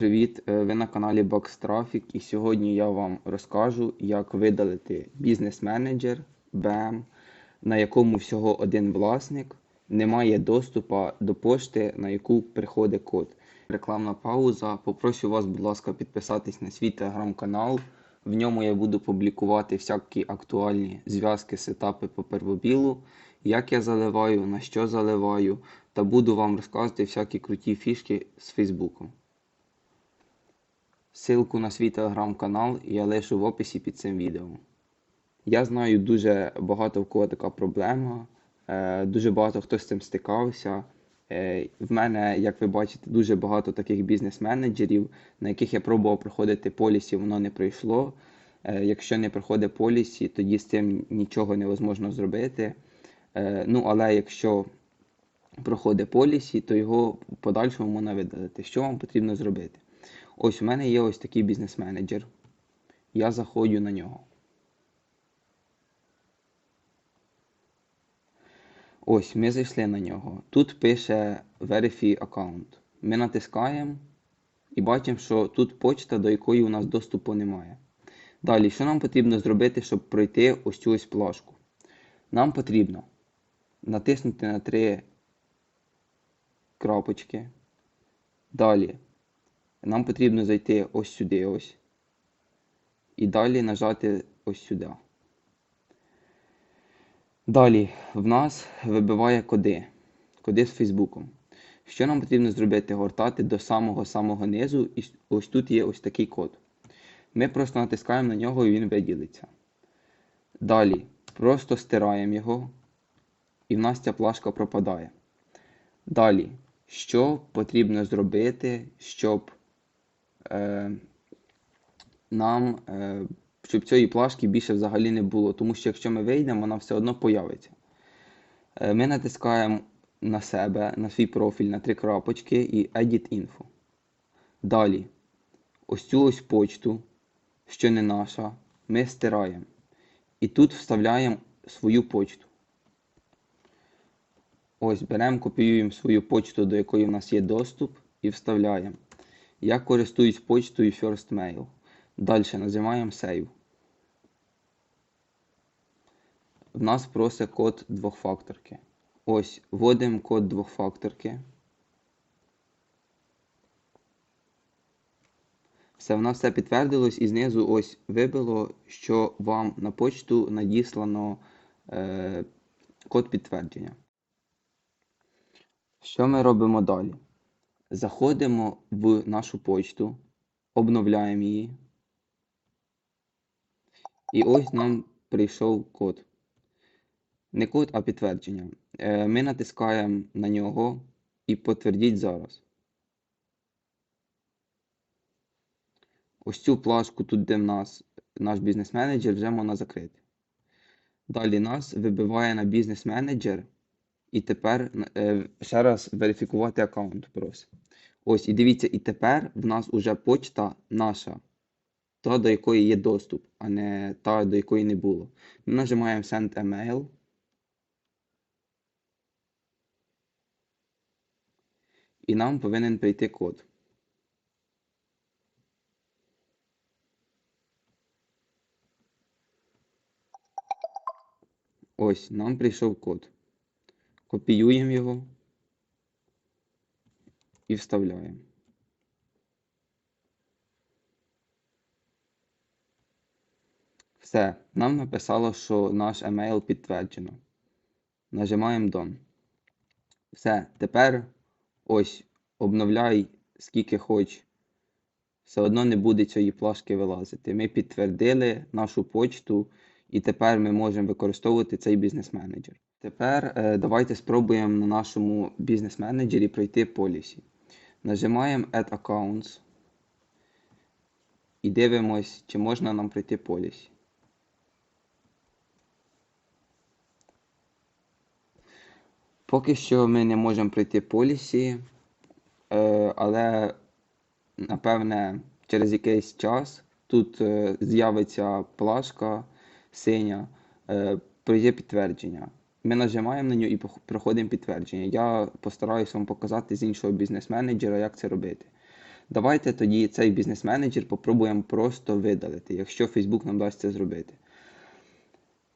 Привіт, е, ви на каналі Box Traffic і сьогодні я вам розкажу, як видалити бізнес-менеджер BM, на якому всього один власник, немає доступу до пошти, на яку приходить код. Рекламна пауза. Попрошу вас, будь ласка, підписатись на свій телеграм-канал. В ньому я буду публікувати всякі актуальні зв'язки, сетапи по первобілу, як я заливаю, на що заливаю, та буду вам розказувати всякі круті фішки з Фейсбуком. Ссылку на свій телеграм-канал я лишу в описі під цим відео. Я знаю дуже багато в кого така проблема, е, дуже багато хто з цим стикався. Е, В мене, як ви бачите, дуже багато таких бізнес-менеджерів, на яких я пробував проходити полісі, воно не пройшло. Е, Якщо не проходить полісі, тоді з цим нічого невозможно зробити. Ну, але якщо проходить полісі, то його подальшому можна видалити. Що вам потрібно зробити? Ось у мене є ось такий бізнес-менеджер. Я заходжу на нього. Ось, ми зайшли на нього. Тут пише Verify account. Ми натискаємо і бачимо, що тут почта, до якої у нас доступу немає. Далі, що нам потрібно зробити, щоб пройти ось цю ось плашку? Нам потрібно натиснути на три крапочки. Далі нам потрібно зайти ось сюди ось. І далі нажати ось сюди. Далі в нас вибиває коди. Коди з Фейсбуком. Що нам потрібно зробити? Гортати до самого-самого низу, і ось тут є ось такий код. Ми просто натискаємо на нього і він виділиться. Далі просто стираємо його, і в нас ця плашка пропадає. Далі, що потрібно зробити, щоб нам, е, щоб цієї плашки більше взагалі не було. Тому що якщо ми вийдемо, вона все одно появиться. Е, ми натискаємо на себе, на свій профіль, на три крапочки і Edit Info. Далі, ось цю ось почту, що не наша, ми стираємо. І тут вставляємо свою почту. Ось беремо, копіюємо свою почту, до якої в нас є доступ, і вставляємо. Я користуюсь почтою First Mail. Далі нажимаємо Save. В нас просить код двохфакторки. Ось, вводимо код двохфакторки. Все, в нас все підтвердилось і знизу ось вибило, що вам на почту надіслано е, код підтвердження. Що ми робимо далі? Заходимо в нашу почту, обновляємо її. І ось нам прийшов код. Не код, а підтвердження. Е, Ми натискаємо на нього і підтвердіть зараз. Ось цю плашку тут, де в нас наш бізнес-менеджер, вже можна закрити. Далі нас вибиває на бізнес-менеджер. І тепер е, ще раз верифікувати аккаунт просить. Ось, і дивіться, і тепер в нас уже почта наша, та, до якої є доступ, а не та, до якої не було. Ми нажимаємо Send email. І нам повинен прийти код. Ось, нам прийшов код. Копіюємо його і вставляємо. Все, нам написало, що наш емейл підтверджено. Нажимаємо Done. Все, тепер ось обновляй скільки хоч. Все одно не буде цієї плашки вилазити. Ми підтвердили нашу почту, і тепер ми можемо використовувати цей бізнес-менеджер. Тепер е, давайте спробуємо на нашому бізнес-менеджері пройти полісі. Нажимаємо Add Accounts і дивимось, чи можна нам пройти полісі. Поки що ми не можемо пройти полісі, е, але напевне через якийсь час тут е, з'явиться плашка синя, е, пройде підтвердження. Ми нажимаємо на нього і проходимо підтвердження. Я постараюся вам показати з іншого бізнес-менеджера, як це робити. Давайте тоді цей бізнес-менеджер попробуємо просто видалити, якщо Facebook нам дасть це зробити.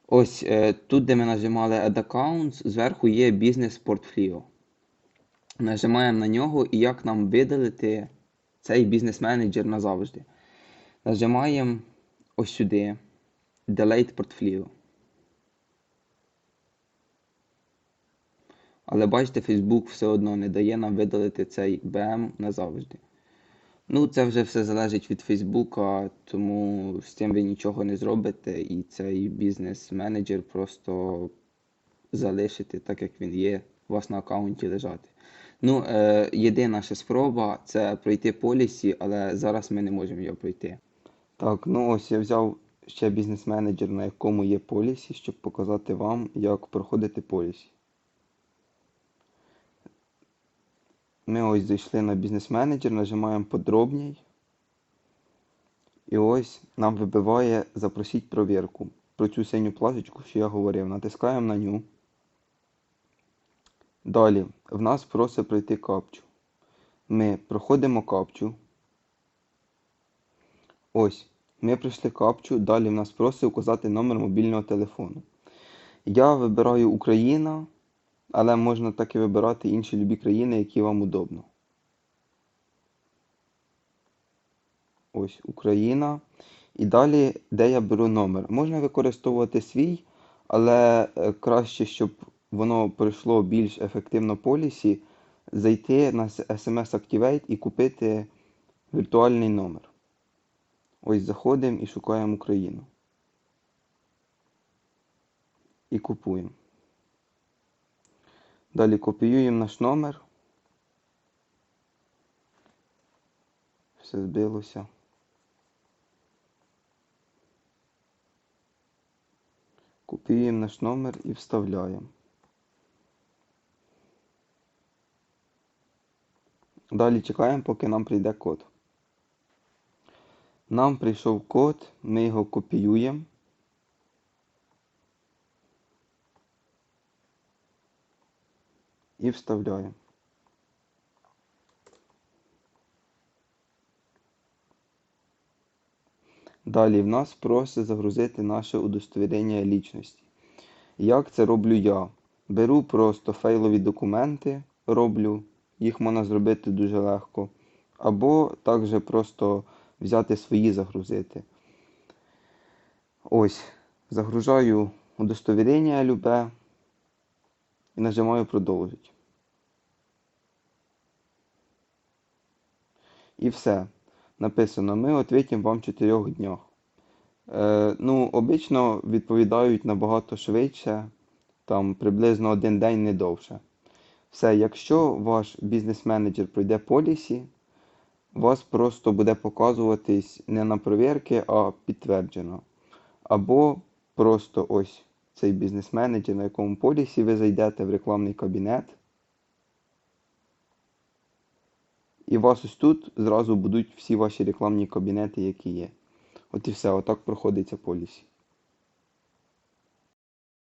Ось е, тут, де ми нажимали Add Accounts, зверху є бізнес портфоліо. Нажимаємо на нього і як нам видалити цей бізнес-менеджер назавжди. Нажимаємо ось сюди Delete Portfolio. Але бачите, Facebook все одно не дає нам видалити цей BM назавжди. Ну, це вже все залежить від Фейсбука, тому з цим ви нічого не зробите, і цей бізнес-менеджер просто залишите так, як він є, у вас на аккаунті лежати. Ну, е, єдина ще спроба це пройти полісі, але зараз ми не можемо його пройти. Так, ну ось я взяв ще бізнес-менеджер, на якому є полісі, щоб показати вам, як проходити полісі. Ми ось зайшли на бізнес-менеджер, нажимаємо подробній. І ось нам вибиває Запросіть провірку. Про цю синю плашечку, що я говорив. Натискаємо на ню. Далі в нас просить пройти капчу. Ми проходимо капчу. Ось, ми пройшли капчу. Далі в нас просить указати номер мобільного телефону. Я вибираю Україна. Але можна так і вибирати інші любі країни, які вам удобно. Ось Україна. І далі, де я беру номер. Можна використовувати свій, але е, краще, щоб воно пройшло більш ефективно полісі, зайти на SMS Activate і купити віртуальний номер. Ось заходимо і шукаємо Україну. І купуємо. Далі копіюємо наш номер. Все збилося. Копіюємо наш номер і вставляємо. Далі чекаємо, поки нам прийде код. Нам прийшов код, ми його копіюємо. і вставляємо. Далі в нас просить загрузити наше удостовірення лічності. Як це роблю я? Беру просто фейлові документи, роблю, їх можна зробити дуже легко. Або також просто взяти свої загрузити. Ось, загружаю удостовірення любе і нажимаю продовжити. І все. Написано, ми відповімо вам в 4 днях. Е, ну, обично відповідають набагато швидше, там приблизно один день не довше. Все, якщо ваш бізнес-менеджер пройде полісі, вас просто буде показуватись не на провірки, а підтверджено. Або просто ось цей бізнес-менеджер, на якому полісі ви зайдете в рекламний кабінет. І вас ось тут зразу будуть всі ваші рекламні кабінети, які є. От і все, отак проходиться полісі.